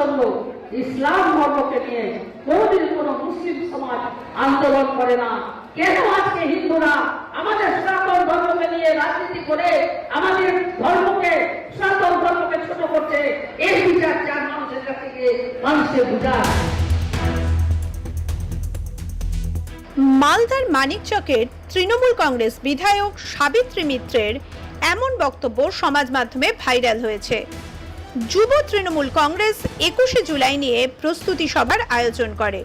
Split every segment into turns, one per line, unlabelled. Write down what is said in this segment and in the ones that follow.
পছন্দ ইসলাম ধর্মকে নিয়ে কোনদিন কোন মুসলিম সমাজ আন্দোলন করে না। কেন আজকে হিন্দুরা আমাদের সনাতন ধর্মকে নিয়ে রাজনীতি করে, আমাদের ধর্মকে, সনাতন ধর্মকে ছোট করছে? এই বিচার চার মানুষের কাছ থেকে মানুষকে বুঝায়
মালদার মানিকচকের তৃণমূল কংগ্রেস বিধায়ক সাবিত্রী মিত্রের এমন বক্তব্য সমাজ মাধ্যমে ভাইরাল হয়েছে। যুব তৃণমূল কংগ্রেস একুশে জুলাই নিয়ে প্রস্তুতি সভার আয়োজন করে।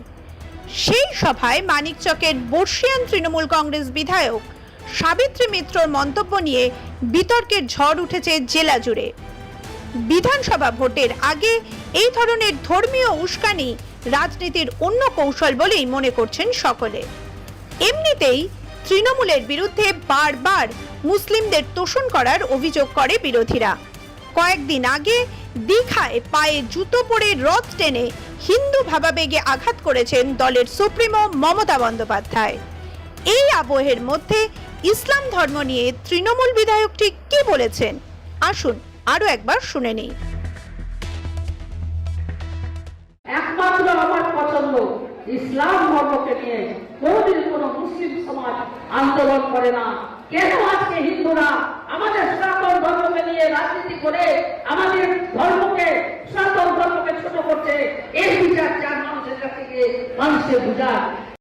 সেই সভায় মানিকচকের বর্ষিয়ান তৃণমূল কংগ্রেস বিধায়ক সাবিত্রী মিত্রর মন্তব্য নিয়ে বিতর্কের ঝড় উঠেছে জেলা জুড়ে। বিধানসভা ভোটের আগে এই ধরনের ধর্মীয় উস্কানি রাজনীতির অন্য কৌশল বলেই মনে করছেন সকলে। এমনিতেই তৃণমূলের বিরুদ্ধে বারবার মুসলিমদের তোষণ করার অভিযোগ করে বিরোধীরা। কয়েকদিন আগে দীঘায় পায়ে জুতো পরে রথ টেনে হিন্দু ভাবাবেগে আঘাত করেছেন দলের সুপ্রিমো মমতা বন্দ্যোপাধ্যায়। এই আবহের মধ্যে ইসলাম ধর্ম নিয়ে তৃণমূল বিধায়কটি কি বলেছেন? আসুন আরও একবার শুনে নিই।
একমাত্র আমার পছন্দ ইসলাম ধর্মকে নিয়ে কোনদিন কোন মুসলিম সমাজ আন্দোলন করে না। কেন আজকে হিন্দুরা আমাদের সনাতন ধর্মকে করে আমাদের ধর্মকে, সনাতন ধর্মকে ছোট করছে এই বিচার চার মানুষের কাছে গিয়ে মানুষের বুঝায়